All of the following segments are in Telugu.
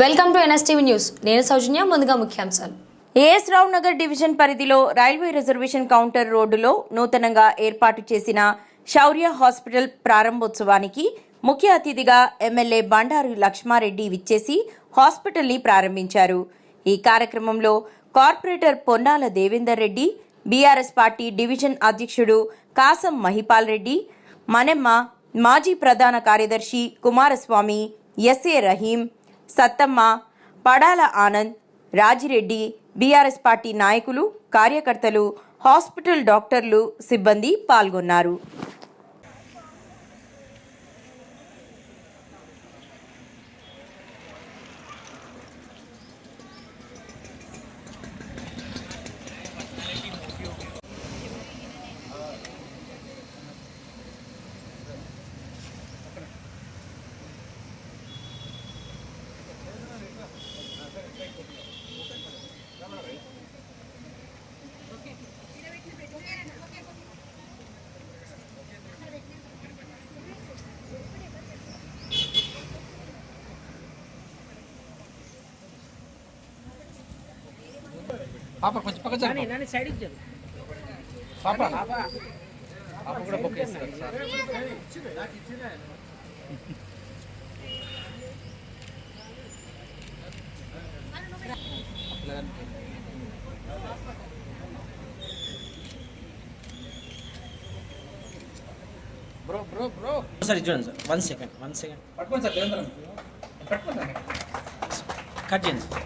Welcome to NSTV news. నేను సౌజన్య ముందుగా ముఖ్యాంశాలు. ఏఎస్ రావు నగర్ డివిజన్ పరిధిలో రైల్వే రిజర్వేషన్ కౌంటర్ రోడ్డులో నూతనంగా ఏర్పాటు చేసిన శౌర్య హాస్పిటల్ ప్రారంభోత్సవానికి ముఖ్య అతిథిగా ఎమ్మెల్యే బండారు లక్ష్మారెడ్డి విచ్చేసి హాస్పిటల్ని ప్రారంభించారు. ఈ కార్యక్రమంలో corporator Ponnala Devender Reddy BRS party division అధ్యక్షుడు కాసం మహిపాల్ రెడ్డి మనెమ్మ మాజీ ప్రధాన కార్యదర్శి Kumaraswamy SA Rahim Sattamma Padala Anand Rajireddy BRS party నాయకులు కార్యకర్తలు హాస్పిటల్ డాక్టర్లు సిబ్బంది పాల్గొన్నారు. పాప కొంచెం పక్క జరుపు. నాని సైడ్కి జరు పాప. పాప. కూడా బొక్క వేస్తారు sir. Bro bro bro. Sir చూడండి sir. One second one second. పట్టుకోండి సార్ పట్టుకోండి కట్ చేయండి సార్.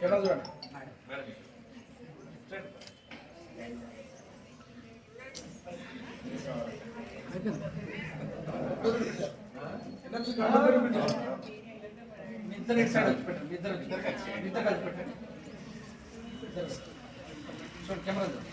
కెమెరా చూడండి ఇద్దరు సైడ్ వచ్చి పెట్టండి ఇద్దరు వచ్చి ఇద్దరు కలిసి పెట్టండి. చూడండి కెమెరా చూడండి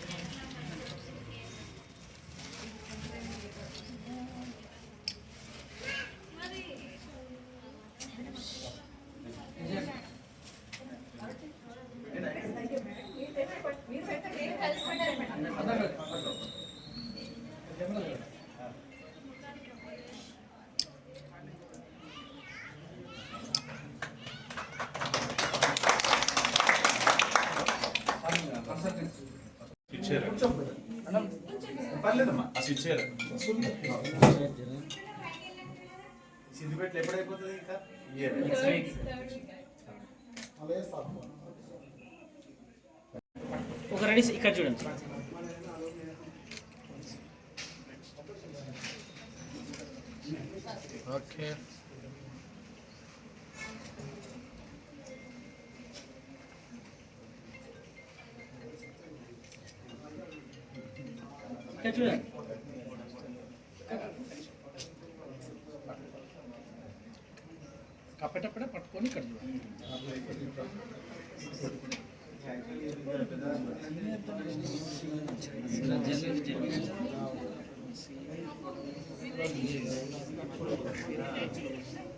అందరూ కలిసి పట్టుకో. కెమెరా చూడండి పర్లేదమ్మా. ఆ స్విచ్ చేయరు సిద్దిపేటలో ఎప్పుడైపోతుంది ఇంకా? ఇయర్ ఒక రెడీ ఇక్కడ చూడండి. ఓకే ఇక్కడ చూడండి కప్పటప్పుడే పట్టుకొని ఇక్కడ చూడండి ఓకే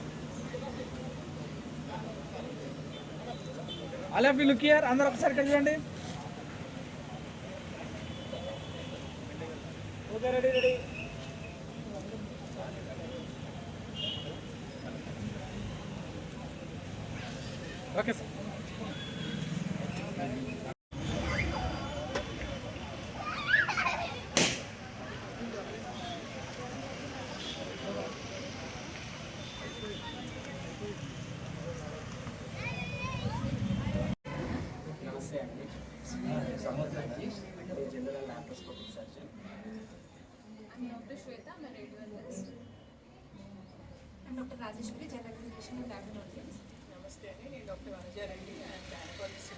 అలా యూ లుక్ ఇయర్ అందరు ఒకసారి ఇక్కడ చూడండి. Okay ready ready. Okay sir. Rajeshwari, General Physician and Laboratories. నమస్తే అండి నేను doctor Vanajareddy and gynaecologist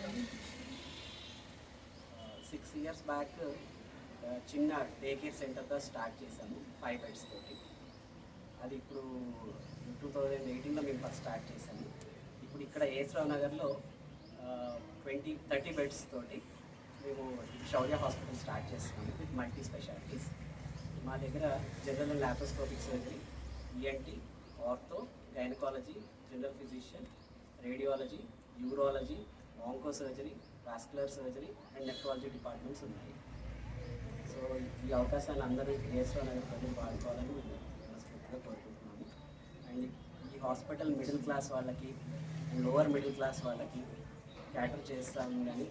six years back చిన్న డే కేర్ సెంటర్తో స్టార్ట్ చేశాము ఫైవ్ బెడ్స్ తోటి. అది ఇప్పుడు టూ థౌజండ్ ఎయిటీన్లో మేము ఫస్ట్ స్టార్ట్ చేశాము. ఇప్పుడు ఇక్కడ ఏస్రావు నగర్లో ట్వంటీ థర్టీ బెడ్స్ తోటి మేము శౌర్య హాస్పిటల్ స్టార్ట్ చేస్తున్నాము విత్ మల్టీ స్పెషాలిటీస్ మా దగ్గర general laparoscopic surgery ENT ortho gynaecology general physician radiology urology onco surgery vascular surgery and nephrology departments ఉన్నాయి. సో ఈ అవకాశాలు అందరూ ఏఎస్ఓ నగర్ ప్రజలు వాడుకోవాలని మేము మనస్ఫూర్తిగా కోరుకుంటున్నాము. అండ్ ఈ హాస్పిటల్ మిడిల్ క్లాస్ వాళ్ళకి లోవర్ మిడిల్ క్లాస్ వాళ్ళకి క్యాటర్ చేస్తాము అని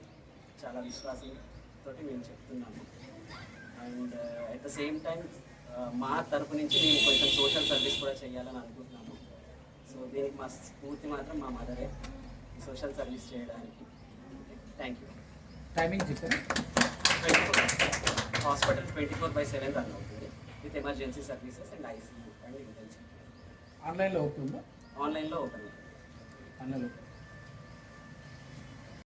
చాలా విశ్వాసంతో మేము చెప్తున్నాము. And at the same time మా తరపు నుంచి మేము కొంచెం సోషల్ సర్వీస్ కూడా చేయాలని అనుకుంటున్నాము సో దీనికి మా స్ఫూర్తి మాత్రం మా మదరే సోషల్ సర్వీస్ చేయడానికి. Thank you timing hospital twenty four by seven run అవుతుంది. With emergency services and ICU and intensive ఆన్లైన్లో ఓపెన్ ఆన్లైన్లో ఓపెన్ ఆన్లైన్లో